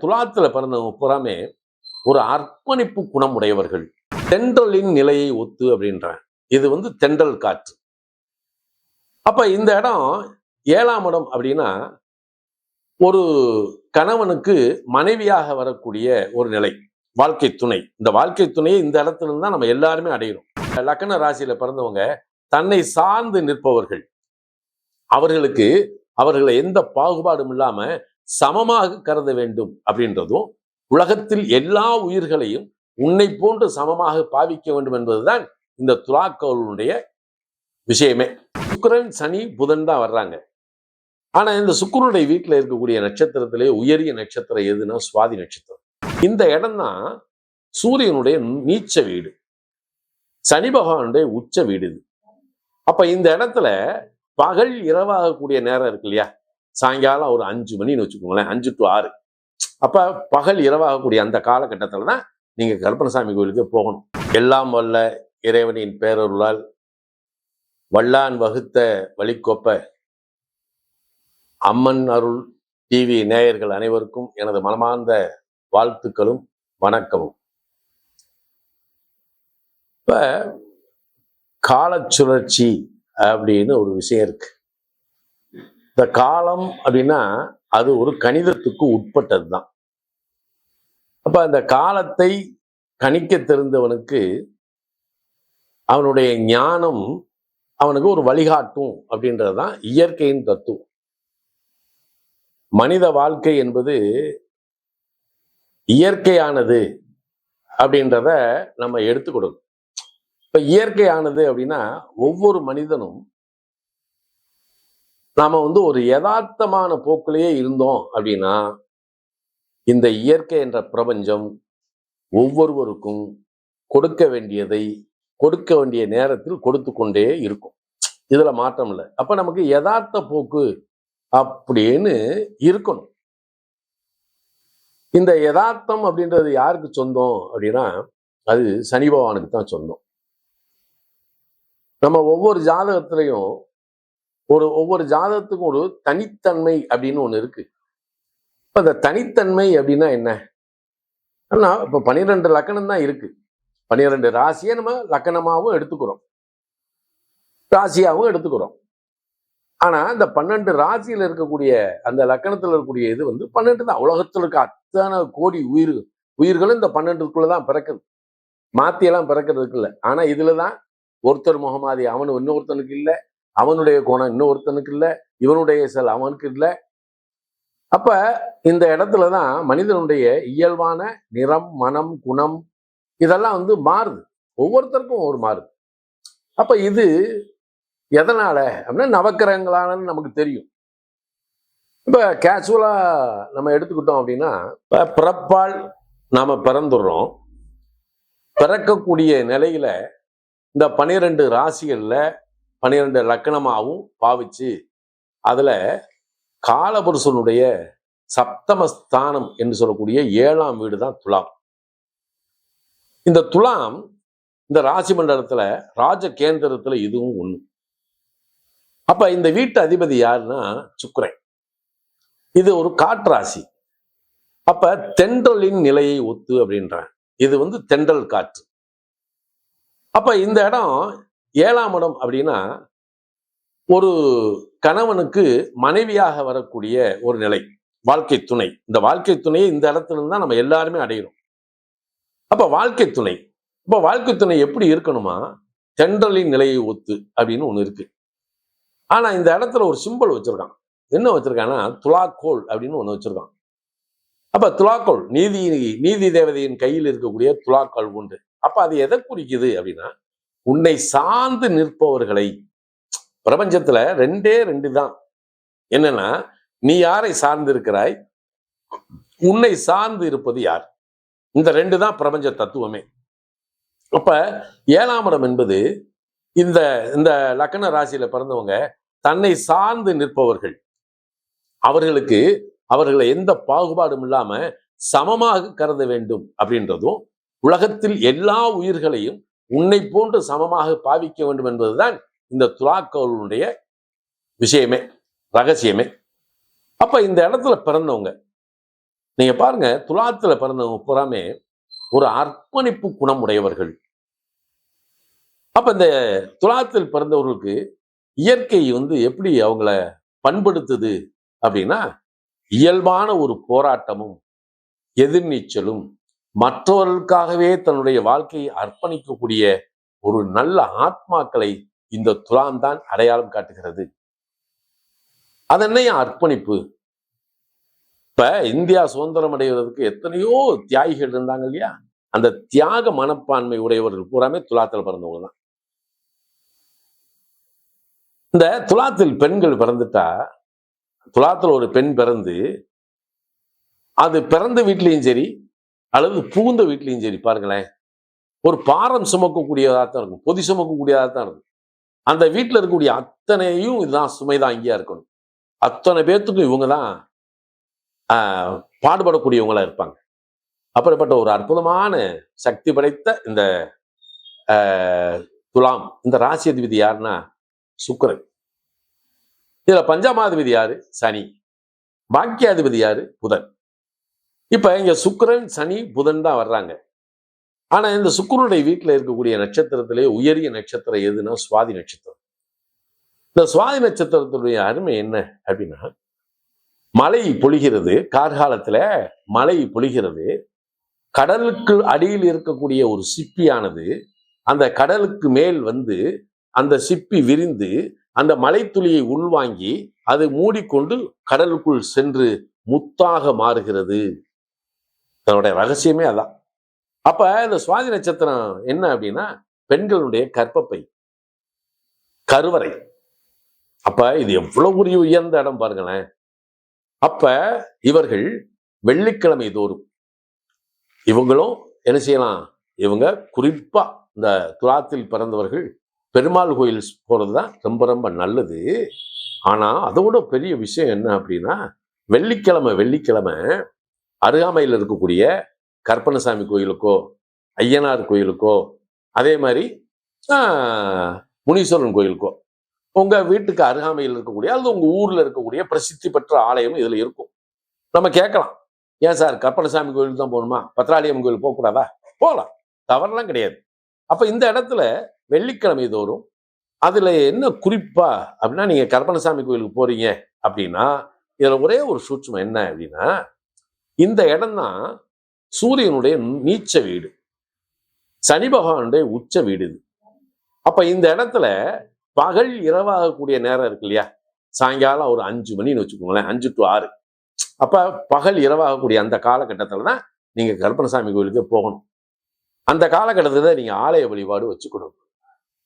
துலாத்துல பிறந்தவங்க புறமே ஒரு அர்ப்பணிப்பு குணம் உடையவர்கள். தென்றலின் நிலையை ஒத்து அப்படின்றாங்க. இது வந்து தென்றல் காற்று. அப்ப இந்த இடம் ஏழாம் இடம் அப்படின்னா ஒரு கணவனுக்கு மனைவியாக வரக்கூடிய ஒரு நிலை வாழ்க்கை துணை. இந்த வாழ்க்கை துணையை இந்த இடத்துல இருந்து தான் நம்ம எல்லாருமே அடையிறோம். லக்கண ராசியில பிறந்தவங்க தன்னை சார்ந்து நிற்பவர்கள். அவர்களுக்கு அவர்களை எந்த பாகுபாடும் இல்லாம சமமாக கருத வேண்டும் அப்படின்றதும் உலகத்தில் எல்லா உயிர்களையும் உன்னை போன்று சமமாக பாவிக்க வேண்டும் என்பதுதான் இந்த துலாக்கோளுடைய விஷயமே. சுக்கரன் சனி புதன் தான் வர்றாங்க. ஆனா இந்த சுக்கரனுடைய வீட்டுல இருக்கக்கூடிய நட்சத்திரத்திலே உயரிய நட்சத்திரம் எதுன்னா சுவாதி நட்சத்திரம். இந்த இடம் தான் சூரியனுடைய நீச்ச வீடு. சனி பகவானுடைய உச்ச வீடு இது. அப்ப இந்த இடத்துல பகல் இரவாகக்கூடிய நேரம் இருக்கு இல்லையா? சாயங்காலம் ஒரு அஞ்சு மணின்னு வச்சுக்கோங்களேன் அஞ்சு டு ஆறு. அப்போ பகல் இரவாகக்கூடிய அந்த காலகட்டத்தில் தான் நீங்கள் கருப்பணசாமி கோயிலுக்கு போகணும். எல்லாம் வல்ல இறைவனின் பேரருளால் வல்லான் வகுத்த வழிக்கொப்ப அம்மன் அருள் டிவி நேயர்கள் அனைவருக்கும் எனது மனமார்ந்த வாழ்த்துக்களும் வணக்கமும். இப்போ காலச்சுழற்சி அப்படின்னு ஒரு விஷயம் இருக்குது இந்த காலம் அப்படின்னா அது ஒரு கணிதத்துக்கு உட்பட்டது தான் அப்ப அந்த காலத்தை கணிக்க தெரிந்தவனுக்கு அவனுடைய ஞானம் அவனுக்கு ஒரு வழிகாட்டும் அப்படின்றது தான் இயற்கையின் தத்துவம். மனித வாழ்க்கை என்பது இயற்கையானது அப்படின்றத நம்ம எடுத்துக்கொடுக்கணும் இப்ப இயற்கையானது அப்படின்னா ஒவ்வொரு மனிதனும் நாம வந்து ஒரு யதார்த்தமான போக்கிலேயே இருந்தோம் அப்படின்னா இந்த இயற்கை என்ற பிரபஞ்சம் ஒவ்வொருவருக்கும் கொடுக்க வேண்டியதை கொடுக்க வேண்டிய நேரத்தில் கொடுத்து கொண்டே இருக்கும். இதுல மாற்றம் இல்லை. அப்ப நமக்கு யதார்த்த போக்கு அப்படின்னு இருக்கணும். இந்த யதார்த்தம் அப்படின்றது யாருக்கு சொந்தம் அப்படின்னா அது சனி பகவானுக்கு தான் சொந்தம். நம்ம ஒவ்வொரு ஜாதகத்திலையும் ஒரு ஒவ்வொரு ஜாதகத்துக்கும் ஒரு தனித்தன்மை அப்படின்னு ஒன்று இருக்கு. இப்போ அந்த தனித்தன்மை அப்படின்னா என்ன? ஆனா இப்போ பன்னிரெண்டு லக்கணம் தான் இருக்கு. பன்னிரெண்டு ராசியை நம்ம லக்கணமாகவும் எடுத்துக்கிறோம். ராசியாகவும் எடுத்துக்கிறோம். ஆனா இந்த பன்னெண்டு ராசியில இருக்கக்கூடிய அந்த லக்கணத்துல இருக்கக்கூடிய இது வந்து பன்னெண்டு தான். உலகத்துல இருக்க அத்தனை கோடி உயிர் உயிர்களும் இந்த பன்னெண்டுக்குள்ளதான் பிறக்குது. மாத்தியெல்லாம் பிறக்கிறதுக்கு இல்லை. ஆனா இதுலதான் ஒருத்தர் முகமாதி அவனு இன்னொருத்தனுக்கு இல்லை. அவனுடைய கோணம் இன்னொருத்தனுக்கு இல்லை இவனுடைய செல் அவனுக்கு இல்லை. அப்ப இந்த இடத்துல தான் மனிதனுடைய இயல்பான நிறம் மனம் குணம் இதெல்லாம் வந்து மாறுது. ஒவ்வொருத்தருக்கும் ஒரு மாறுது. அப்ப இது எதனால அப்படின்னா நவக்கிரகங்களான நமக்கு தெரியும். இப்ப கேஷுவலா நம்ம எடுத்துக்கிட்டோம் அப்படின்னா இப்ப பிறப்பால் நாம பிறந்துடுறோம். பிறக்கக்கூடிய நிலையில இந்த பனிரெண்டு ராசிகள்ல பன்னிரெண்டு லக்கணமாகவும் பாவிச்சு அதில் காலபுருஷனுடைய சப்தமஸ்தானம் என்று சொல்லக்கூடிய ஏழாம் வீடு தான் துலாம். இந்த துலாம் இந்த ராசி மண்டலத்தில் ராஜ கேந்திரத்தில் இதுவும் ஒன்று அப்போ இந்த வீட்டு அதிபதி யாருன்னா சுக்கரன். இது ஒரு காற்றாசி அப்ப தென்றலின் நிலையை ஒத்து அப்படின்றாங்க. இது வந்து தென்றல் காற்று. அப்ப இந்த இடம் ஏழாம் இடம் அப்படின்னா ஒரு கணவனுக்கு மனைவியாக வரக்கூடிய ஒரு நிலை வாழ்க்கை துணை. இந்த வாழ்க்கை துணையை இந்த இடத்துல இருந்து தான் நம்ம எல்லாருமே அடையிறோம். அப்ப வாழ்க்கை துணை. இப்போ வாழ்க்கை துணை எப்படி இருக்கணுமா? தென்றலின் நிலையை ஒத்து அப்படின்னு ஒன்று இருக்கு. ஆனா இந்த இடத்துல ஒரு சிம்பிள் வச்சிருக்கான். என்ன வச்சிருக்கான்னா துலாக்கோள் அப்படின்னு ஒண்ணு வச்சிருக்கான். அப்ப துலாக்கோள் நீதி நீதி தேவதையின் கையில் இருக்கக்கூடிய துலாக்கோள் உண்டு அப்ப அது எதை குறிக்குது அப்படின்னா உன்னை சார்ந்து நிற்பவர்களை பிரபஞ்சத்துல ரெண்டே ரெண்டு தான் என்னன்னா நீ யாரை சார்ந்து இருக்கிறாய் உன்னை சார்ந்து இருப்பது யார்? இந்த ரெண்டு தான் பிரபஞ்ச தத்துவமே. அப்ப ஏழாம் இடம் என்பது இந்த இந்த லக்கண ராசியில பிறந்தவங்க தன்னை சார்ந்து நிற்பவர்கள். அவர்களுக்கு அவர்களை எந்த பாகுபாடும் இல்லாம சமமாக கருத வேண்டும் அப்படின்றதும் உலகத்தில் எல்லா உயிர்களையும் உன்னை போன்று சமமாக பாவிக்க வேண்டும் என்பதுதான் இந்த துலாக்கோளுடைய விஷயமே ரகசியமே. அப்ப இந்த இடத்துல பிறந்தவங்க நீங்க பாருங்க துலாத்துல பிறந்தவங்க புறாமே ஒரு அர்ப்பணிப்பு குணம் உடையவர்கள் அப்ப இந்த துலாத்தில் பிறந்தவர்களுக்கு இயற்கை வந்து எப்படி அவங்கள பண்படுத்துது அப்படின்னா இயல்பான ஒரு போராட்டமும் எதிர்நீச்சலும் மற்றவர்களுக்காகவே தன்னுடைய வாழ்க்கையை அர்ப்பணிக்கக்கூடிய ஒரு நல்ல ஆத்மாக்களை இந்த துலாம் தான் அடையாளம் காட்டுகிறது. அதென்னைய அர்ப்பணிப்பு? இப்ப இந்தியா சுதந்திரம் அடைவதற்கு எத்தனையோ தியாகிகள் இருந்தாங்க இல்லையா? அந்த தியாக மனப்பான்மை உடையவர்கள் பூராமே துலாத்தில் பிறந்தவங்க தான். இந்த துலாத்தில் பெண்கள் பிறந்துட்டா துலாத்தில் ஒரு பெண் பிறந்து அது பிறந்த வீட்லேயும் சரி அல்லது புகுந்த வீட்லையும் சரி பாருங்களேன். ஒரு பாரம் சுமக்கக்கூடியதாக தான் இருக்கும். பொதி சுமக்கக்கூடியதாக தான் இருக்கும். அந்த வீட்டில் இருக்கக்கூடிய அத்தனையும் இதுதான் சுமைதான் இங்கேயா இருக்கணும். அத்தனை பேர்த்துக்கும் இவங்க தான் ஆஹ், பாடுபடக்கூடியவங்களா இருப்பாங்க. அப்படிப்பட்ட ஒரு அற்புதமான சக்தி படைத்த இந்த ஆஹ், துலாம் இந்த ராசி அதிபதி யாருன்னா சுக்கரன். இதுல பஞ்சமாதிபதி யாரு? சனி. பாக்கியாதிபதி யாரு? புதன். இப்ப இங்க சுக்கரன் சனி புதன் தான் வர்றாங்க. ஆனா இந்த சுக்கரனுடைய வீட்டில் இருக்கக்கூடிய நட்சத்திரத்திலே உயரிய நட்சத்திரம் எதுன்னா சுவாதி நட்சத்திரம். இந்த சுவாதி நட்சத்திரத்துடைய அருமை என்ன அப்படின்னா மழை பொழிகிறது கார்காலத்துல மழை பொழிகிறது கடலுக்கு அடியில் இருக்கக்கூடிய ஒரு சிப்பியானது அந்த கடலுக்கு மேல் வந்து அந்த சிப்பி விரிந்து அந்த மலைத்துளியை உள்வாங்கி அது மூடிக்கொண்டு கடலுக்குள் சென்று முத்தாக மாறுகிறது. அதனுடைய ரகசியமே அதான். அப்ப இந்த சுவாதி நட்சத்திரம் என்ன அப்படின்னா பெண்களுடைய கற்பப்பை கருவறை. அப்ப இது எவ்வளவு ஒரு உயர்ந்த இடம் பாருங்களேன். அப்ப இவர்கள் வெள்ளிக்கிழமை தோறும் இவங்களும் என்ன செய்யலாம்? இவங்க குறிப்பா இந்த துலாத்தில் பிறந்தவர்கள் பெருமாள் கோயில் போறது தான் ரொம்ப ரொம்ப நல்லது. ஆனா அதோட பெரிய விஷயம் என்ன அப்படின்னா வெள்ளிக்கிழமை வெள்ளிக்கிழமை அருகாமையில் இருக்கக்கூடிய கற்பனசாமி கோயிலுக்கோ ஐயனார் கோயிலுக்கோ அதே மாதிரி முனீஸ்வரன் கோயிலுக்கோ உங்கள் வீட்டுக்கு அருகாமையில் இருக்கக்கூடிய அல்லது உங்கள் ஊரில் இருக்கக்கூடிய பிரசித்தி பெற்ற ஆலயம் இதில் இருக்கும். நம்ம கேட்கலாம். ஏன் சார் கற்பனசாமி கோயிலுக்கு தான் போகணுமா? பத்ராலியம் கோயில் போகக்கூடாதா போகலாம். தவறெல்லாம் கிடையாது. அப்போ இந்த இடத்துல வெள்ளிக்கிழமை தோறும் அதில் என்ன குறிப்பா அப்படின்னா நீங்கள் கற்பனசாமி கோயிலுக்கு போகிறீங்க அப்படின்னா இதில் ஒரே ஒரு சூட்சம் என்ன அப்படின்னா இந்த இடம் தான் சூரியனுடைய நீச்ச வீடு. சனி பகவானுடைய உச்ச வீடு இது. அப்ப இந்த இடத்துல பகல் இரவாகக்கூடிய நேரம் இருக்கு இல்லையா? சாயங்காலம் ஒரு அஞ்சு மணின்னு வச்சுக்கோங்களேன் அஞ்சு டு ஆறு. அப்ப பகல் இரவாகக்கூடிய அந்த காலகட்டத்துல தான் நீங்க கருப்பணசாமி கோயிலுக்கு போகணும். அந்த காலகட்டத்துல நீங்க ஆலய வழிபாடு வச்சுக்கணும்.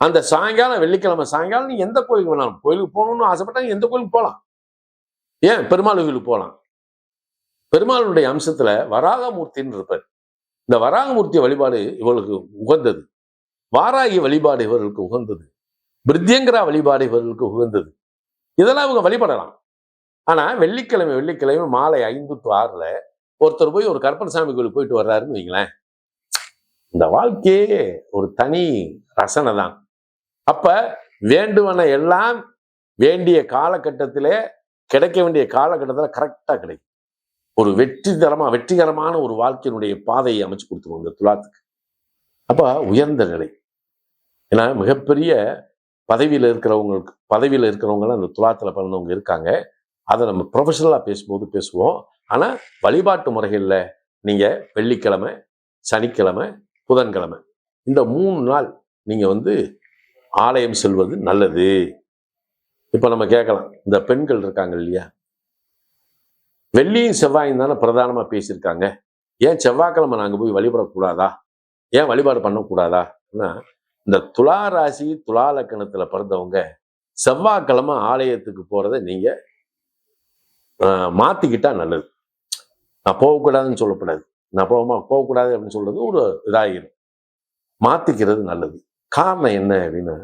அந்த சாயங்காலம் வெள்ளிக்கிழமை சாயங்காலம் நீ எந்த கோயிலுக்கு வேணாலும் கோயிலுக்கு போகணும்னு ஆசைப்பட்டா எந்த கோயிலுக்கு போகலாம். ஏன்? பெருமாள் கோயிலுக்கு போகலாம். பெருமாளுடைய அம்சத்துல வராகமூர்த்தின்னு இருப்பார். இந்த வராகமூர்த்தி வழிபாடு இவர்களுக்கு உகந்தது. வாராகி வழிபாடு இவர்களுக்கு உகந்தது. பிரித்யங்கரா வழிபாடு இவர்களுக்கு உகந்தது. இதெல்லாம் இவங்க வழிபடலாம். ஆனா வெள்ளிக்கிழமை வெள்ளிக்கிழமை மாலை ஐந்து டு ஆறுல ஒருத்தர் போய் ஒரு கற்பனசாமி கோயிலுக்கு போயிட்டு வர்றாருன்னு வைங்களேன். இந்த வாழ்க்கையே ஒரு தனி ரசனை தான். அப்ப வேண்டுவன எல்லாம் வேண்டிய காலகட்டத்திலே கிடைக்க வேண்டிய காலகட்டத்தில் கரெக்டா கிடைக்கும். ஒரு வெற்றிதரமா வெற்றிகரமான ஒரு வாழ்க்கையினுடைய பாதையை அமைச்சு கொடுத்துருவோம் இந்த துலாத்துக்கு. அப்ப உயர்ந்த நிலை. ஏன்னா மிகப்பெரிய பதவியில் இருக்கிறவங்களுக்கு பதவியில் இருக்கிறவங்களாம் அந்த துலாத்துல பிறந்தவங்க இருக்காங்க. அதை நம்ம ப்ரொஃபஷனலா பேசும்போது பேசுவோம். ஆனா வழிபாட்டு முறைகளில் நீங்க வெள்ளிக்கிழமை சனிக்கிழமை புதன்கிழமை இந்த மூணு நாள் நீங்க வந்து ஆலயம் செல்வது நல்லது. இப்ப நம்ம கேட்கலாம் இந்த பெண்கள் இருக்காங்க இல்லையா? வெள்ளியும் செவ்வாயும் தானே பிரதானமா பேசியிருக்காங்க. ஏன் செவ்வாய்க்கிழமை நாங்க போய் வழிபடக்கூடாதா? ஏன் வழிபாடு பண்ணக்கூடாதா? இந்த துலா ராசி துலா லக்கணத்தில் பிறந்தவங்க செவ்வாய்க்கிழமை ஆலயத்துக்கு போறதை நீங்க ஆஹ், மாத்திக்கிட்டா நல்லது. நான் போகக்கூடாதுன்னு சொல்லக்கூடாது. நான் போகமா போகக்கூடாது அப்படின்னு சொல்றது ஒரு இதாகிடும் மாத்திக்கிறது நல்லது. காரணம் என்ன அப்படின்னா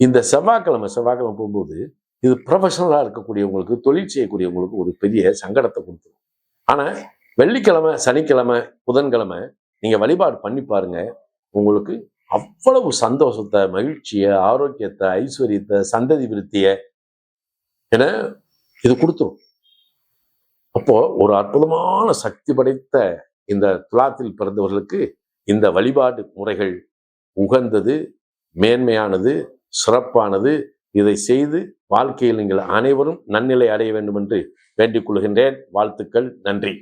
இந்த செவ்வாய்க்கிழமை செவ்வாய்க்கிழமை போகும்போது இது ப்ரொஃபஷனலா இருக்கக்கூடியவங்களுக்கு தொழில் செய்யக்கூடியவங்களுக்கு ஒரு பெரிய சங்கடத்தை கொடுத்துரும். ஆனா வெள்ளிக்கிழமை சனிக்கிழமை புதன்கிழமை நீங்க வழிபாடு பண்ணி பாருங்க. உங்களுக்கு அவ்வளவு சந்தோஷத்தை மகிழ்ச்சியை ஆரோக்கியத்தை ஐஸ்வர்யத்தை சந்ததி விருத்தியை என இது கொடுத்துரும். அப்போ ஒரு அற்புதமான சக்தி படைத்த இந்த துலாத்தில் பிறந்தவர்களுக்கு இந்த வழிபாடு முறைகள் உகந்தது மேன்மையானது சிறப்பானது இதை செய்து வாழ்க்கையில் நீங்கள் அனைவரும் நன்னிலை அடைய வேண்டும் என்று வேண்டிக் கொள்கின்றேன். வாழ்த்துக்கள். நன்றி.